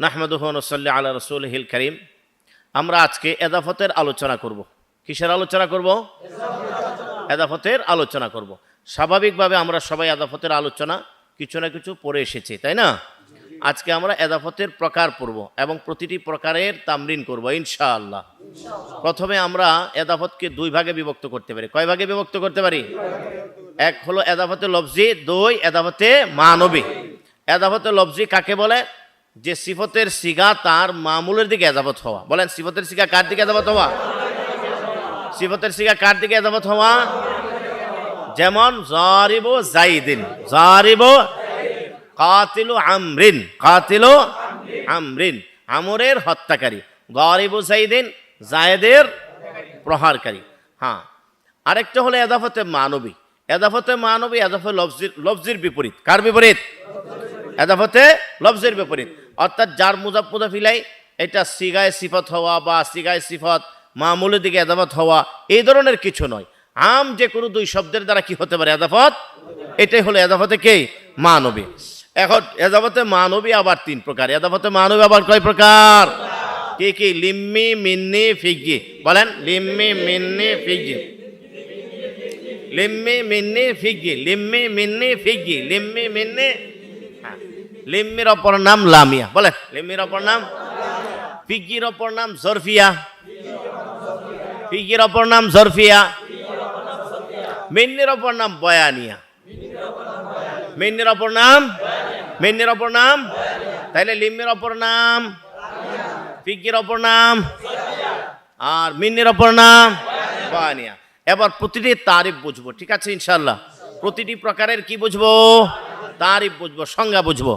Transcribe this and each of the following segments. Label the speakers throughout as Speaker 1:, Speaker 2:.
Speaker 1: নাহমদুহনসল্লি আল্লাহ রসুল হিল করিম। আমরা আজকে এদাফতের আলোচনা করব। কিসের আলোচনা করব? এদাফতের আলোচনা করব। স্বাভাবিকভাবে আমরা সবাই এদাফতের আলোচনা কিছু না কিছু পড়ে এসেছি, তাই না? আজকে আমরা এদাফতের প্রকার পড়ব এবং প্রতিটি প্রকারের তামরিন করব, ইনশাআল্লাহ। প্রথমে আমরা এদাফতকে দুই ভাগে বিভক্ত করতে পারি। কয় ভাগে বিভক্ত করতে পারি? এক হলো এদাফতে লফজি, দুই এদাফতে মানবী। এদাফতে লফজি কাকে বলে? যে সিফতের সিগা তার মামুলের দিকে এদাবত হওয়া। বলেন, সিফতের সিগা কার দিকে এজাবত হওয়া? সিফতের সিগা কার দিকে এদাবত হওয়া? যেমন, জারিব জাইদিন, জারিব কাতিলু আমরিন কাতিলু আমরিন, আমরের হত্যাকারী, গরিব জাইদিন, জায়েদের প্রহারকারী। হ্যাঁ আরেকটা হলো এদাফতে মানবী। এদাফতে মানবী এদাফে লফজির লফজির বিপরীত। কার বিপরীত? এদাফতে লফজের বিপরীত। অর্থাৎ যার মুজাফ মুজাফিলাই এটা সিগায় সিফত হওয়া বা সিগায় সিফত মামুলের দিকে এদাফত হওয়া, এই ধরনের কিছু নয়। আম যে কোনো দুই শব্দের দ্বারা কি হতে পারে এদাফত এটাই হলো এদাফতে কে? মানবী। এখন এদাফতে মানবী আবার তিন প্রকার। এদাফতে মানবী আবার কয় প্রকার? কি কি? লিম্মি, মিন্নি ফিগি বলেন, লিম্মি, মিন্নি ফিগি লিম্মি, মিন্নি ফিগি লিম্মি, মিন্নি ফিগি লিম্মি, মিন্নি। লিম্মির অপর নাম লামিয়া। বলে, লিম্মির অপর নাম? ফিগির অপর নাম জরফিয়া। ফিগির অপর নাম জরফিয়া। মিন্নির অপর নাম বয়ানিয়া। মিন্নির অপর নাম? মিন্নির অপর নাম? তাইলে লিম্মির অপর নাম? ফিগির অপর নাম? আর মিন্নির অপর নাম? বয়ানিয়া। এবার প্রতিটি তারিফ বুঝব, ঠিক আছে ইনশাল্লাহ প্রতিটি প্রকারের কি বুঝব? তারিফ বুঝব, সংজ্ঞা বুঝব।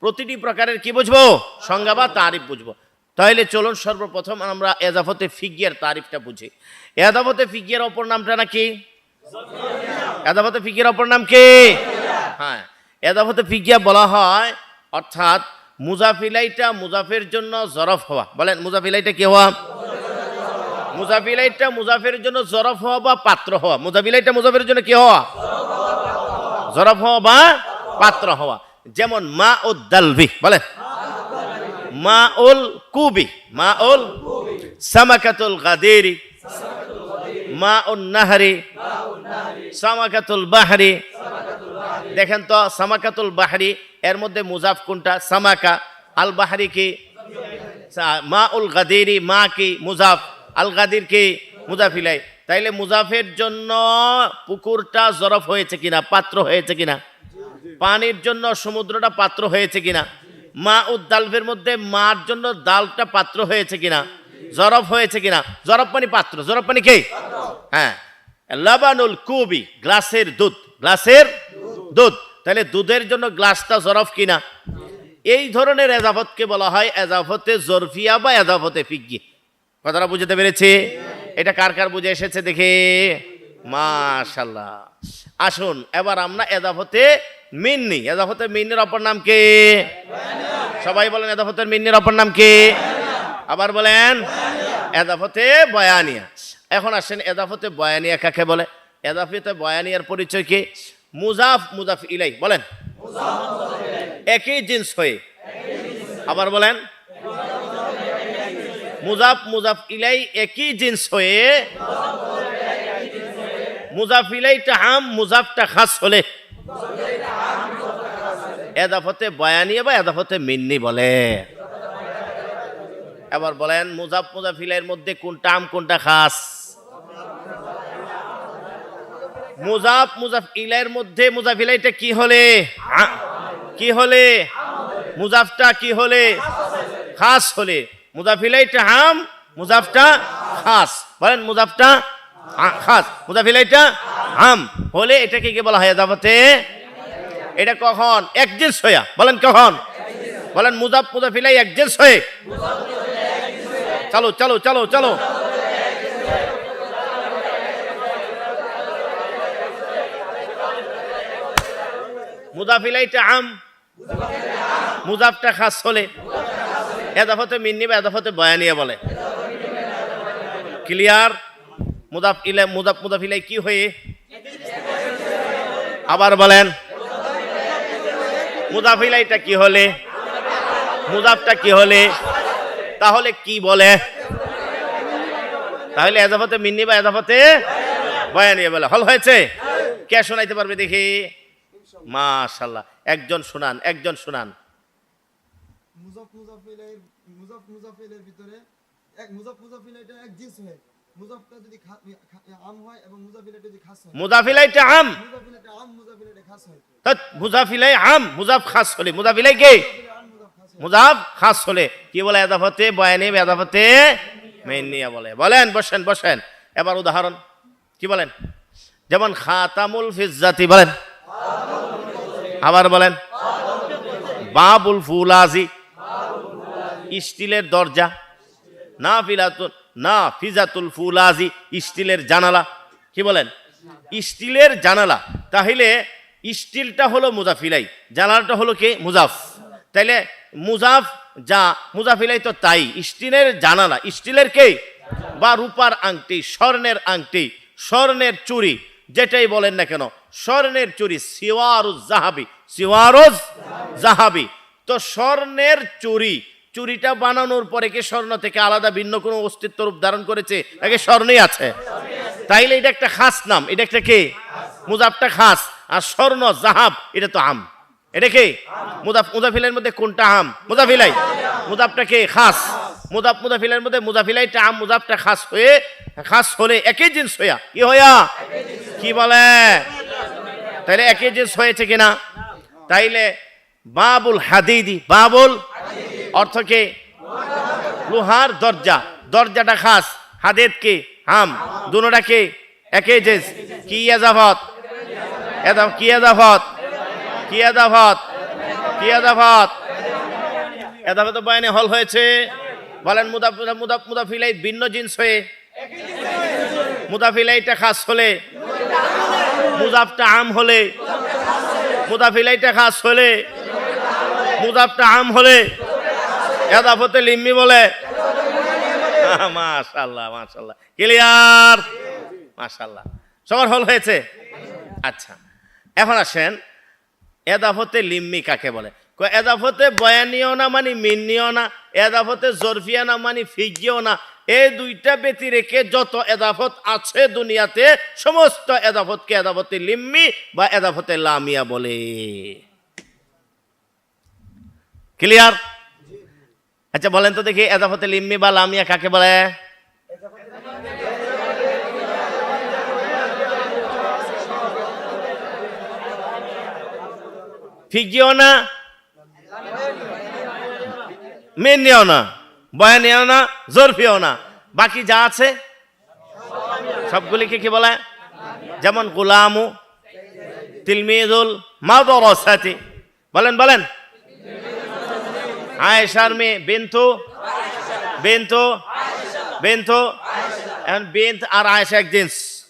Speaker 1: প্রতিটি প্রকারের কি বুঝব? সংজ্ঞা বা তারিফ বুঝব। তাহলে চলুন সর্বপ্রথম আমরা এজাফতে ফিগিয়ার তারিফটা বুঝি। এজাফতে ফিগিয়ার অপর নামটা নাকি? এজাফতে ফিগিয়ার অপর নাম কি? হ্যাঁ। এজাফতে ফিগিয়া বলা হয়, অর্থাৎ মুজাফিলাইটা মুজাফের জন্য জরফ হওয়া। বলেন, মুজাফিলাইটা কি হওয়া? মুজাফিলাইটা মুজাফের জন্য জরফ হওয়া বা পাত্র হওয়া? মুজাফিলাইটা মুজাফের জন্য কি হওয়া? জরফ হওয়া বা পাত্র হওয়া। যেমন মা ও দালভি বলে মা উল কুবি মা উল সামাকাতুল গাদেরি মা উল নাহারি, সামাকাতুল বাহারি। দেখেন তো, সামাকাতুল বাহারি, এর মধ্যে মুজাফ কোনটা? সামাকা। আল বাহারি কি? মা উল গাদেরি, মা কি? মুজাফ। আল গাদির কি? মুজাফিলাই। তাইলে মুজাফের জন্য পুকুরটা জরফ হয়েছে কিনা, পাত্র হয়েছে কিনা? পানির জন্য সমুদ্রটা পাত্র হয়েছে কিনা? মা উদ্দালফের মধ্যে মার জন্য দালটা পাত্র হয়েছে কিনা? জরফ হয়েছে কিনা? জরফ পানি পাত্র। জরফ পানি কে? হ্যাঁ। লাবানুল কুবি, গ্লাসের দুধ। গ্লাসের দুধ। তাহলে দুধের জন্য গ্লাসটা জরফ কিনা? এই ধরনের এজাফতকে বলা হয় এজাফতে জরফিয়া বা এজাফতে ফিগি কথাটা বুঝতে পেরেছি? এটা কার কার বুঝে এসেছে দেখে? মাশাল্লাহ। আসুন, এবার আমরা এজাফতে মিন্নি এজাফতের মিন্নির অপর নাম কে? সবাই বলেন, এজাফতের মিন্নির অপর নাম কে? আবার বলেন, এজাফতে বয়ানিয়া। এখন আসেন, এজাফতে বয়ানিয়া কাকে বলে? এজাফতে বয়ানিয়ার পরিচয় কি? মুজাফ মুজাফ ইলাই। বলেন। একই জিন্স হয়ে। আবার বলেন। মুজাফ মুজাফ ইলাই একই জিন্স হয়ে। মুজাফ ইলাইটা আম মুজাফটা খাস হলে। এদাফতে বয়ানিয়া বা এদাফতে মিন্নি বলে। এবার বলেন, মুজাফ মুজাফ ইলাইয়ের মধ্যে কোনটা আম, কোনটা খাস? মুজাফ মুজাফ ইলাইয়ের মধ্যে মুজাফ ইলাইটা কি হলে? কি হলে? মুজাফটা কি হলে? খাস হলে। মুজাফিলাইটা হাম মুজাফটা খাস। বলেন, মুজাফটা খাস। মুজাফিলাইটা হাম হলে এটাকে কি বলা হয় দাবাতে এটা কখন? এক জিন্স হইয়া। বলেন কখন? বলেন মুজাফ মুজাফিলাই একজেন্স হয়ে। চলো চলো চলো চলো। মুজাফিলাইটা আম। মুজাফটা খাস হলে। এদাফতে মিন্নি বা এদাফতে বয়ানিয়া বলে। ক্লিয়ার? মুদাফ ইলে মুদাফ ইলাই কি হয়ে? আবার বলেন মুদাফ ইলাইটা কি হলে? মুজাফটা কি হলে? তাহলে কি বলে? তাহলে এজাফতে মিন্নি বা এজাফতে বয়ানি বলে, হল হয়েছে? কে শোনাইতে পারবে দেখি? মাশাল্লাহ, একজন শোনান একজন শোনান।
Speaker 2: মুজাফ মুজাফিলের মুজাফ মুজাফিলের ভিতরে এক, মুজাফ মুজাফিল এটা এক জিন্স হয়। মুজাফটা যদি
Speaker 1: মুজাফিলাইটা আম মুজাফিলাই আম মুজাফ খাস হলে। মুজাফিলাই কে?
Speaker 2: মুজাফ খাস
Speaker 1: হলে। কি বলে এদাফতে বয়ানি এদাফতে মেনিয়া বলে। বলেন বসেন বসেন। এবার উদাহরণ। কি বলেন? যেমন খাতামুল ফিজ্জাতি বলেন। আবার বলেন। বাবুল ফুলাজি। স্টিলের দরজা। না ফিলাতুল না, ফিজাতুল ফুলাজি, স্টিলের জানালা। কি বলেন? স্টিলের জানালা। তাহলে স্টিলটা হলো মুজাফিলাই, জানালাটা হলো কে? মুজাফ। তাইলে মুজাফ যা, মুজাফিলাই তো তাই। স্টিলের জানালা। স্টিলের কে? বা রূপার আংটি, স্বর্ণের আংটি, স্বর্ণের চুরি যেটাই বলেন না কেন, স্বর্ণের চুরি সিওয়ারুজ জাহাবি সিওয়ারুজ জাহাবি তো স্বর্ণের চুরি চুরিটা বানানোর পরে কি স্বর্ণ থেকে আলাদা ভিন্ন কোনো অস্তিত্ব রূপ ধারণ করেছে? নাকি স্বর্ণই আছে? তাইলে এটা একটা খাস নাম। এটা একটা কে? মুজাফটা খাস। আর স্বর্ণ, জাহাব, এটা তো আম। এটা কে? মুজাফ মুজাফিলের মধ্যে কোনটা আম? মুজাফিলাই। মুজাফটা কে? খাস। মুজাফ মুজাফিলের মধ্যে মুজাফিলাইটা আম, মুজাফটা খাস হয়ে খাস হলে একই জিনিস হইয়া। কি হইয়া? কি বলে? তাইলে একই জিনিস হয়েছে কিনা? তাইলে বাবুল হাদিদি বাবুল অর্থ কে? লোহার দরজা। দরজাটা খাস। হাদেদ কে? হাম। দুনোটা কে? একই জিনিস কি এজাফত কি এজাফত কি এজাফত কি এজাফত এজাফত বয়ানে হল হয়েছে, বলেন মুদাফ মুদাফ মুদাফিলাই ভিন্ন জিনিস হয়ে। মুদাফিলাইটা খাস হলে, মুজাফটা আম হলে মুদাফিলাইটা খাস হলে, মুজাফটা আম হলে এদাফতে লিম্মি বলে? মাশাল্লাহ মাশাল্লাহ। ক্লিয়ার? মাশাল্লাহ। সবার হল হয়েছে? আচ্ছা এখন আসেন এদাফতে লিম্মি কাকে বলে? এদাফতে বয়ানিও না মানে মিন্নিও না? এদাফতে জরফিয়া না মানে ফিজিও না? এই দুইটা ব্যতি রেখে যত এদাফত আছে দুনিয়াতে, সমস্ত এদাফতকে এদাফতে লিম্মি বা এদাফতে লামিয়া বলে। ক্লিয়ার? আচ্ছা বলেন তো দেখি এদাফতে লিম্মি বা লামিয়া কাকে বলে? ফিজিও না? মেনিও না বয়ানিও না জরফিও না। বাকি যা আছে, সবগুলিকে কি বলে? যেমন গুলামু তিলমিদুল মাদরসাতি। বলেন বলেন। আয়েশার মেয়ে বিন্তু? বিন্তু? বিন্তু? এখন বিন্ত আর আয়েশা এক জিন্স।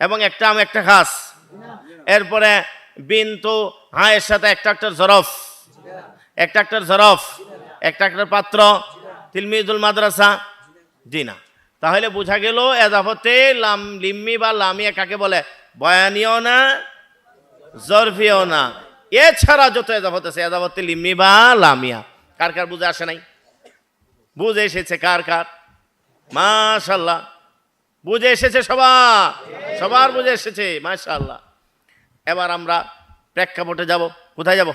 Speaker 1: এবং একটা আম, একটা খাস। এরপরে বিন্তু হায়ের সাথে একটা একটা জরফ। একটা একটা জরফ, একটা একটা পাত্র। তিলমিদুল মাদ্রাসা। জি না। তাহলে বোঝা গেল এদাফতে লাম, লিম্মি বা লামিয়া কাকে বলে? বয়ানিও না? জরফিও না? এছাড়া যত এদাফত আছে এদাফতে লিমিবা লামিয়া। কার কার বুঝে আসে নাই? বুঝে এসেছে কার কার? মাশাল্লাহ বুঝে এসেছে সবার। সবার বুঝে এসেছে মাশাল্লাহ এবার আমরা প্রেক্ষাপটে যাব। কোথায় যাব?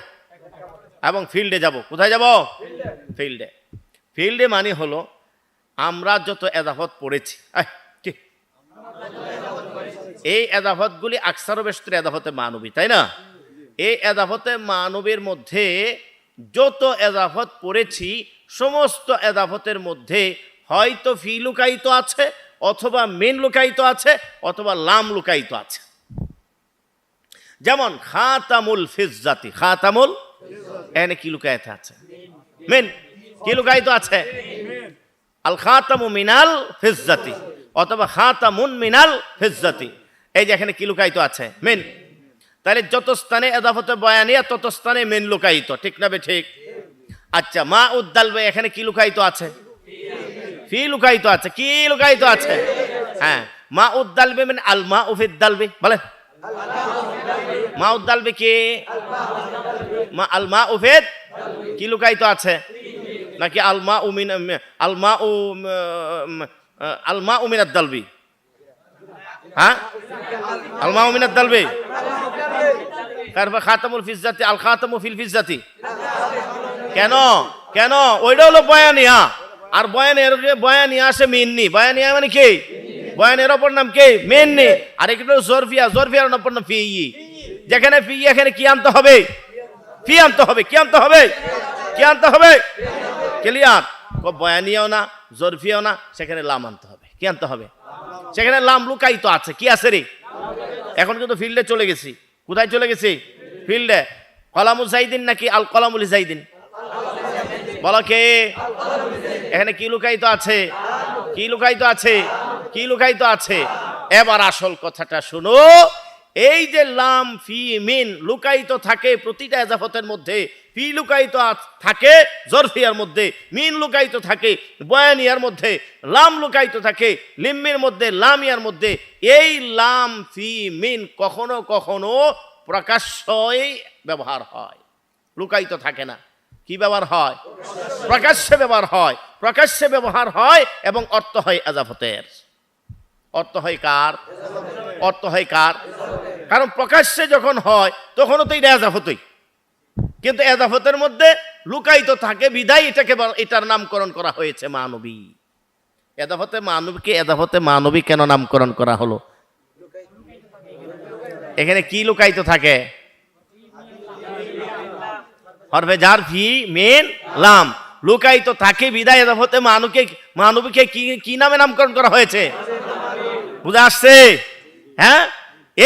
Speaker 1: এবং ফিল্ডে যাব। কোথায় যাব? ফিল্ডে। ফিল্ডে মানে হলো, আমরা যত এদাফত পড়েছি? এই এদাফতগুলি আকসারও বেশতের এদাফতে মানবী, তাই না? এই এদাফতে মানবের মধ্যে যত এজাফত পড়েছি, সমস্ত এজাফতের মধ্যে হয়তো ফি লুকায়িত আছে, অথবা মেন লুকায়িত আছে, অথবা লাম লুকায়িত আছে। যেমন খাতামুল ফিজাতি খাতামুল এনে কি লুকায়িত আছে? মেন কি লুকায়িত আছে? আল খাতামু মিনাল ফিজাতি অথবা খাতামুন মিনাল ফিজাতি এই যে এখানে কি লুকায়িত আছে? মেন তাহলে যত স্থানে এদাফতে বয়ানিয়া তত স্থানে মেন লুকায়িত। ঠিক না ঠিক? আচ্ছা মা উদ্দালবে এখানে কি লুকায়িত আছে? ফি লুকায়িত আছে। কি লুকায়িত আছে? হ্যাঁ মা উদ্দালবে মানে আল মা উফিদ দালবে বলেন। মা উদ্দালবে কি? মা আল মা উফেদ? কি লুকায়িত আছে? নাকি আলমা উমিন আল আলমা উম, আহ, আলমা উমিনাদ দালবি হ্যাঁ? আল আলমা উমিনাদ দালবি তারপর খাতামুল ফিজাতি আল খাতামু ফিল ফিজাতি কেন? কেন? ওইটা হলো বয়ানিয়া আর বয়ানের বয়ানিয়া আসে মিন্নি। বয়ানিয়া মানে কি? বয়ানের অপর নাম কে? মেননি। আর হলো জরফিয়া। জরফিয়ার অপর নাম ফি যেখানে ফি এখানে কি আনতে হবে? ফি আনতে হবে। কি আনতে হবে? কি আনতে হবে? ক্লিয়ার? বয়ানিয়াও না, জরফিয়াও না, সেখানে লাম আনতে হবে। কি আনতে হবে? সেখানে লাম লুকায়িত আছে। কি আছে রে? এখন কিন্তু ফিল্ডে চলে গেছি। কোথায় চলে গেছে? ফিল্ডে। কলামুল জাইদিন নাকি আল কলামুল জাইদিন? বলো কে? এখানে কি লুকায়িত আছে? কি লুকায়িত আছে? কি লুকায়িত আছে? এবার আসল কথাটা শুনো। এই যে লাম ফি মিন লুকায়িত থাকে প্রতিটা এজাফতের মধ্যে ফি লুকায়িত থাকে জরফিয়ার মধ্যে, মিন লুকায়িত থাকে, বয়ানিয়ার মধ্যে, লাম লুকায়িত থাকে, লিম্মির মধ্যে, লামিয়ার মধ্যে, এই লাম, ফি, মিন কখনো কখনো প্রকাশ্যই ব্যবহার হয়। লুকায়িত থাকে না। কি ব্যবহার হয়? প্রকাশ্যে ব্যবহার হয়। প্রকাশ্যে ব্যবহার হয় এবং অর্থ হয় এজাফতের। অর্থ হয় কার? অর্থ হয় কার? কারণ প্রকাশ্যে যখন হয়, তখনও তো এটা এজাফতই। কিন্তু এজাফতের মধ্যে লুকায়িত থাকে, বিদায় এটাকে এটার নামকরণ করা হয়েছে মানবী। এদাফতে মানবীকে এদাফতে মানবী কেন নামকরণ করা হলো? এখানে কি লুকায়িত থাকে? যার ফি মেন, লাম। লুকায়িত থাকে, বিদায় এদাফতে মানুকে মানবীকে কি কি নামে নামকরণ করা হয়েছে? বুঝা আসছে? হ্যাঁ?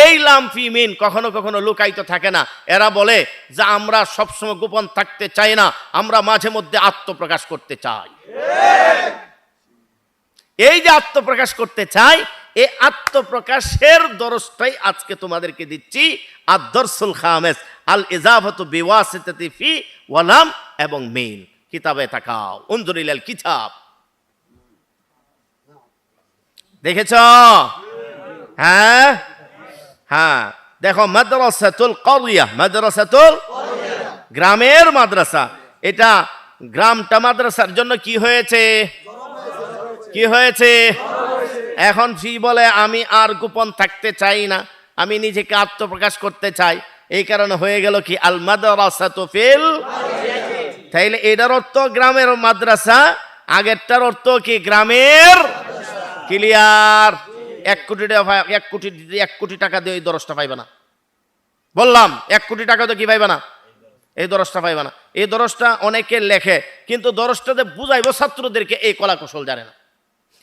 Speaker 1: এই লাম ফি মিন, কখনো কখনো লুকায়িত থাকে না। এরা বলে যে আমরা সবসময় গোপন থাকতে চাই না, আমরা মাঝে মধ্যে আত্মপ্রকাশ করতে চাই। এই যে আত্মপ্রকাশ করতে চাই, এই আত্মপ্রকাশের দরজটাই আজকে তোমাদেরকে দিচ্ছি আদর্সুল খামেস আল ইজাফত বিওয়াসিতাতি ওয়ালাম এবং মিন কিতাবে তাকাও উনজুরিল কিতাব। দেখেছ? হ্যাঁ? হ্যাঁ দেখো মাদ্রাসাতুল করিয়া মাদ্রাসাতুল গ্রামের মাদ্রাসা। এটা গ্রামটা মাদ্রাসার জন্য কি হয়েছে? কি হয়েছে? এখন ফি বলে, আমি আর গোপন থাকতে চাই না, আমি নিজেকে আত্মপ্রকাশ করতে চাই। এই কারণে হয়ে গেল কি, আল মাদ্রাসাতু ফিল তাইলে এটার অর্থ গ্রামের মাদ্রাসা, আগেরটার অর্থ কি, গ্রামের ক্লিয়ার এক কোটি টাকা এক কোটি দিতে এক কোটি টাকা দিয়ে এই দরজটা পাইবে না। বললাম, এক কোটি টাকা তো কি পাইবে না? এই দরজটা পাইবে না। এই দরজটা অনেকে লেখে, কিন্তু দরজটাতে বুঝাইব ছাত্রদেরকে এই কলা কৌশল জানে না।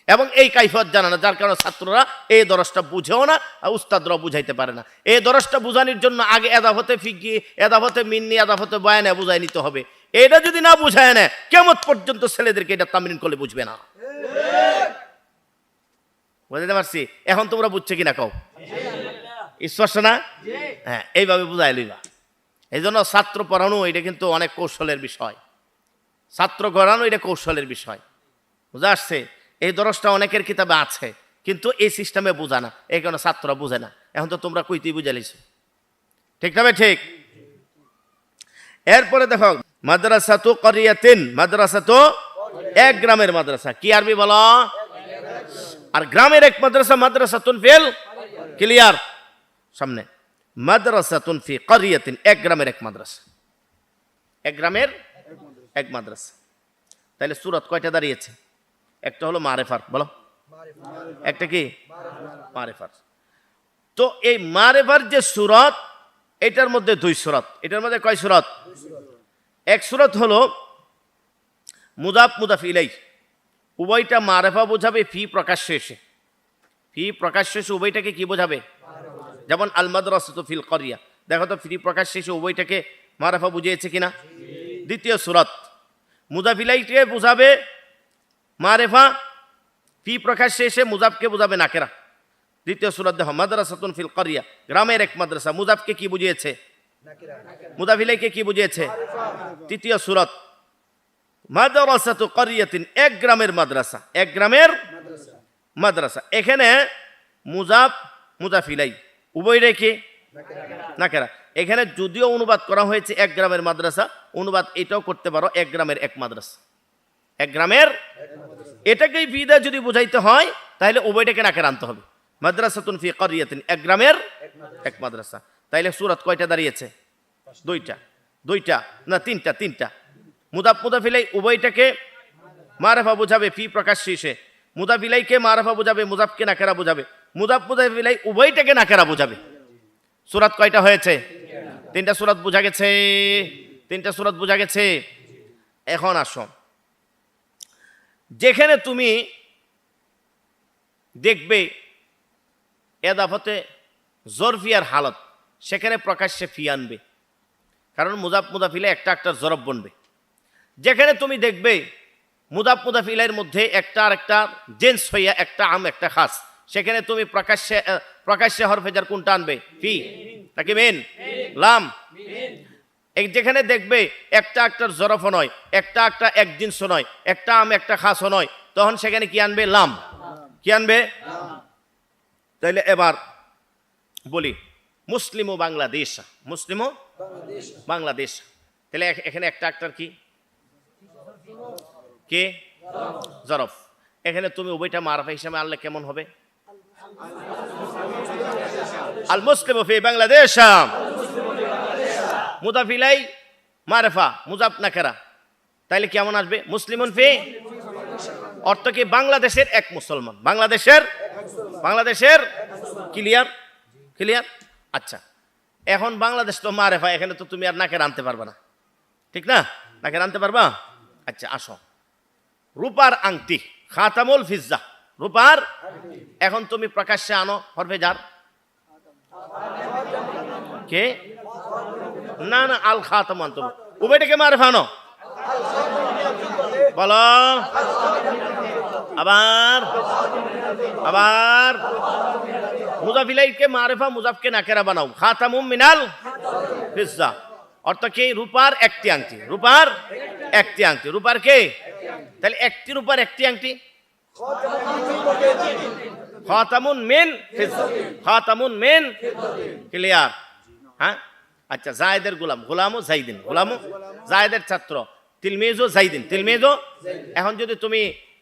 Speaker 1: এবং এই কাইফত জানে না, যার কারণে ছাত্ররা এই দরজটা বুঝেও না আর উস্তাদরা বুঝাইতে পারে না। এই দরজটা বুঝানোর জন্য আগে এদাফতে ফিকি এদাফতে মিন্নি, এদাফতে বয়ানে বুঝাই নিতে হবে। এটা যদি না বুঝায় না কেমন পর্যন্ত ছেলেদেরকে এটা তামরিন করলে বুঝবে না। বুঝতে পারছি? এখন তোমরা বুঝছ কিনা কও? স্পষ্ট না? হ্যাঁ এইভাবে বুঝাই লইবা। এই জন্য ছাত্র পড়ানো, এটা কিন্তু অনেক কৌশলের বিষয়। ছাত্র গড়ানো, এটা কৌশলের বিষয়। বুঝা আসছে? এই দরজটা অনেকের কিতাবে আছে, কিন্তু এই সিস্টেমে বোঝা না। এই কারণে ছাত্ররা বুঝে না। এখন তো তোমরা কইতেই বুঝালিস ঠিক না ঠিক। এরপরে দেখো মাদ্রাসা তো করিয়াতিন মাদ্রাসা তো এক গ্রামের মাদ্রাসা। কি আরবি বলো? আর গ্রামের এক মাদ্রাসা মাদ্রাসা ফেল, ক্লিয়ার? সামনে। মাদ্রাসা তুন ফি করিয়াতিন, এক গ্রামের এক মাদ্রাসা। এক গ্রামের এক মাদ্রাসা। তাহলে সুরত কয়টা দাঁড়িয়েছে? একটা হলো মারেফার, বলো। একটা কি? মারেফার। তো এই মারেফার যে সুরত, এটার মধ্যে দুই সুরত। এটার মধ্যে কয় সুরত? এক সুরত হলো মুদাফ মুদাফ ইলাই উভয়টা মারেফা বোঝাবে, ফি প্রকাশ্য এসে। ফি প্রকাশ্য এসে উভয়টাকে কি বোঝাবে? যেমন আলমাদ্রাস ফিল করিয়া। দেখো তো, ফি প্রকাশ্য এসে উভয়টাকে মারেফা বুঝিয়েছে কিনা? দ্বিতীয় সুরত। মুদাফিলাইকে বোঝাবে মারেফা, ফি প্রকাশ্যে এসে মুজাফকে বোঝাবে নাকেরা। দ্বিতীয় সুরত দেখো, মাদ্রাসাতুন ফিল করিয়া। গ্রামের এক মাদ্রাসা, মুজাফকে কি বুঝিয়েছে? মুদাফিলাইকে কি বুঝিয়েছে? তৃতীয় সুরত। মাদ্রাসাতু করিয়াতিন এক গ্রামের মাদ্রাসা। এক গ্রামের মাদ্রাসা। এখানে মুজাফ মুজাফিলাই উভয় রেখে নাকেরা। এখানে যদিও অনুবাদ করা হয়েছে এক গ্রামের মাদ্রাসা অনুবাদ এটাও করতে পারো এক গ্রামের এক মাদ্রাসা। এক গ্রামের এটাকেই বিদা যদি বুঝাইতে হয় তাহলে উভয়টাকে নাকের আনতে হবে। মাদ্রাসাতুন ফি করিয়াতিন এক গ্রামের এক মাদ্রাসা। তাইলে সুরাত কয়টা দাঁড়িয়েছে? দুইটা। দুইটা না তিনটা? তিনটা। মুদাফ মুদাফিলাই উভয়টাকে মারেফা বোঝাবে, ফি প্রকাশ শেষে মুদাফিলাইকে মারেফা বোঝাবে, মুজাফকে নাকেরা বোঝাবে। মুদাফ মুদাফিলাই উভয়টাকে নাকেরা বোঝাবে। সুরাত কয়টা হয়েছে? তিনটা সুরাত বোঝা গেছে। তিনটা সুরাত বোঝা গেছে। এখন আসো। যেখানে তুমি দেখবে এদাফতে জরফিয়ার হালত, সেখানে প্রকাশ্যে ফি আনবে। কারণ মুদাফ মুদাফিলে একটা একটা জরব বনবে। যেখানে তুমি দেখবে মুদাফ মুদাফিলের মধ্যে একটা আর একটা জেন্স হইয়া একটা আম, একটা খাস। সেখানে তুমি প্রকাশ্যে প্রকাশ্যে হরফেজার কোনটা আনবে? ফি। নাকি মেন? লাম। যেখানে দেখবে একটা একটার জরফ নয়, একটা একটা এক জিনিস নয়, একটা আম, একটা খাস নয়, তখন সেখানে কি আনবে? লাম। কি আনবে? তাইলে এবার বলি, মুসলিম ও বাংলাদেশ, মুসলিম ও বাংলাদেশ তাহলে এখানে একটা একটার কি? কে? জরফ। এখানে তুমি উভয়টা মারফা হিসাবে আনলে কেমন হবে? আল মুসলিম ফি বাংলাদেশ। মুদাফিলাই মারেফা মুজাফ নাকেরা তাইলে কেমন আসবে? মুসলিমুন ফি? অর্থ কি বাংলাদেশের এক মুসলমান? বাংলাদেশের? বাংলাদেশের? ক্লিয়ার? ক্লিয়ার? আচ্ছা। এখন বাংলাদেশ তো মারেফা, এখানে তো তুমি আর নাকের আনতে পারবে না। ঠিক না? নাকের আনতে পারবা? আচ্ছা আসো। রূপার আংটি, খাতামুল ফিজ্জা। রূপার? এখন তুমি প্রকাশ্যে আনো হরফে যার কে? না না, আল খাতাম আনতো উভয়টাকে মারে ফানো বলো। আবার। আবার। মুজাফিলাইকে মারেফা, মুজাফকে নাকেরা বানাও। খাতামুম মিনাল ফিজ্জা। অর্থ কি? রূপার একটি আংটি। রূপার একটি আংটি। রূপার কে? তাহলে একটি রূপার একটি আংটি। খাতামুন মেন খাতামুন মেন ক্লিয়ার। হ্যাঁ? আচ্ছা জায়দের গোলাম গোলামও জাইদিন গোলামও জায়দের ছাত্র তিলমেজও জাইদিন তিলমেজও এখন যদি তুমি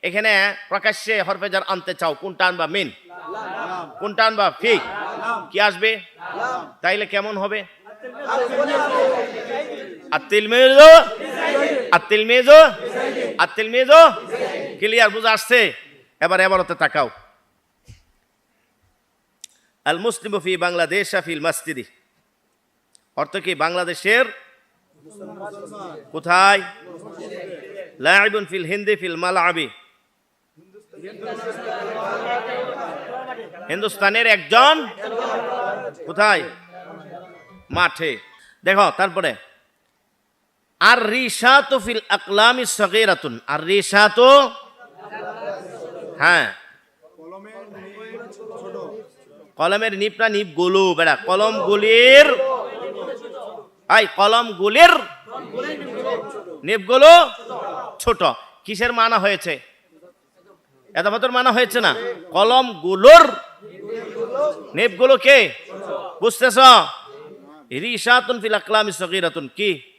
Speaker 1: এখানে প্রকাশ্যে হরফেজার আনতে চাও, কোনটা আনবা মেন? কোনটা আনবা ফিক? কি আসবে? তাইলে কেমন হবে? আর তিলমেজও আর তিলমেজও আর তিলমেজও ক্লিয়ার, বুঝা আসছে? এবার এবারতে তাকাও। আল মুসলিম ফি বাংলাদেশ ফিল মাসজিদি। অর্থ কি বাংলাদেশের? কোথায়? লাইবুন ফিল হিন্দি ফিল মালাবি হিন্দুস্তানের একজন? কোথায়? মাঠে। দেখো, তারপরে আর রিসাতো ফিল আকলামি সগীরাতুন। আর রিসাতো হ্যাঁ। কলমের নিপটা নিপগুলো, বেড়া। কলম গুলির, আই, কলম গুলির নিপগুলো ছোট। কিসের মানা হয়েছে? এত বছর মানা হয়েছে না। কলমগুলোর নিপগুলো কে? বুঝতেছ? রিসাতুন ফিল আকলামি সগীরাতুন। কি?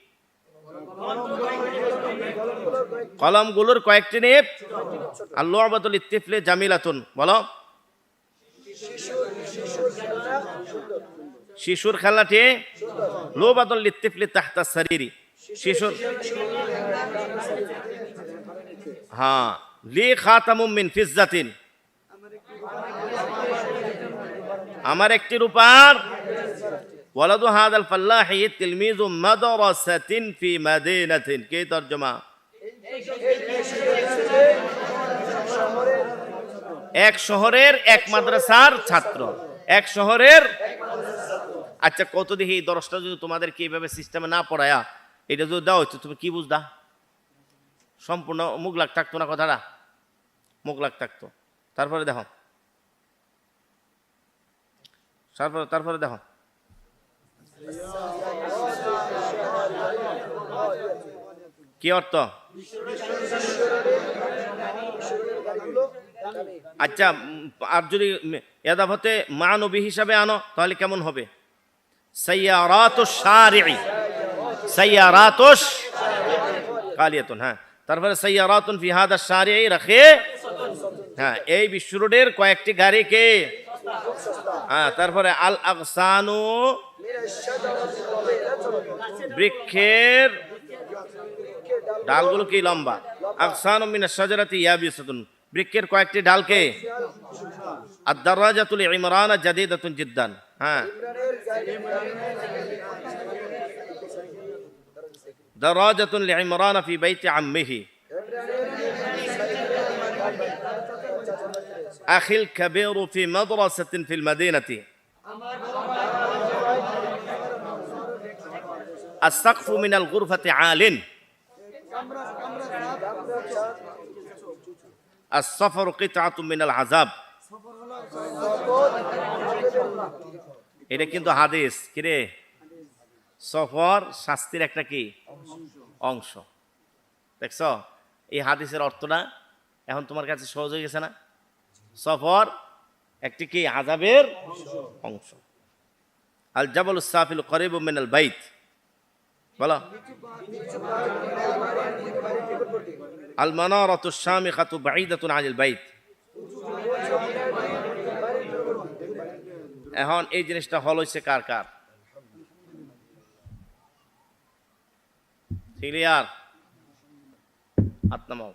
Speaker 1: কলমগুলোর কয়েকটি আর লোয়াবাতুল ইত্তিফলে জামিলাতুন, বলো। শিশুর খেলাটি লোবাদল লিত্তিফলি তাহতা শরীরি শিশুর হ্যাঁ লি খাতামুম মিন ফিজ্জাতিন। আমার একটি রূপার ওয়ালাদু হাদাল ফাল্লাহি তিলমিজু মাদ্রাসাতিন ফি মাদিনাতিন। কে তরজমা? এক শহরের এক মাদ্রাসার ছাত্র। এক শহরের আচ্ছা কত দেখি এই দশটা যদি তোমাদেরকে এইভাবে সিস্টেমে না পড়ায়া, এটা যদি দেওয়া হচ্ছে তুমি কি বুঝদা সম্পূর্ণ মুখ লাগ থাকতো না কথাটা? মুখ লাগ থাকতো। তারপরে দেখো। তারপরে তারপরে দেখো। কি অর্থ? আচ্ছা আর যদি এদাভতে মা নবী হিসাবে আনো, তাহলে কেমন হবে? কালিয়াতুন হ্যাঁ। তারপরে রাখে। হ্যাঁ এই বিশ্ব রোডের কয়েকটি গাড়ি কে? হ্যাঁ তারপরে আল আকসানু বৃক্ষের ডালগুলো কি লম্বা আকসানু মিনা শাজারাতি ইয়াবিসাতুন বৃক্ষের কয়েকটি ডালকে আদ-দারাজাতুল ইমরান জাদিদাতুন জিদ্দান হ্যাঁ দারাজাতুন লিইমরান ফি বাইতি আম্মিহি أخي الكبير في مدرسة في المدينة আসাকফু মিনাল গুরফাতে আলিন। আর সফর কিতাতুম
Speaker 2: মিনাল আজাব
Speaker 1: এটা কিন্তু হাদিস। কিরে সফর শাস্তির একটা কি? অংশ। দেখছ? এই হাদিসের অর্থটা এখন তোমার কাছে সহজ হয়ে গেছে না? সফর একটি কি? আজাবের অংশ। আল জাবল সাফিল করেব মিনাল বাইত। বলো। আল মানারাতু শামিখাতু বাঈদাতুন আনিল বাইত। এখন এই জিনিসটা হল হইছে কার কার? ক্লিয়ার হাত নামাও।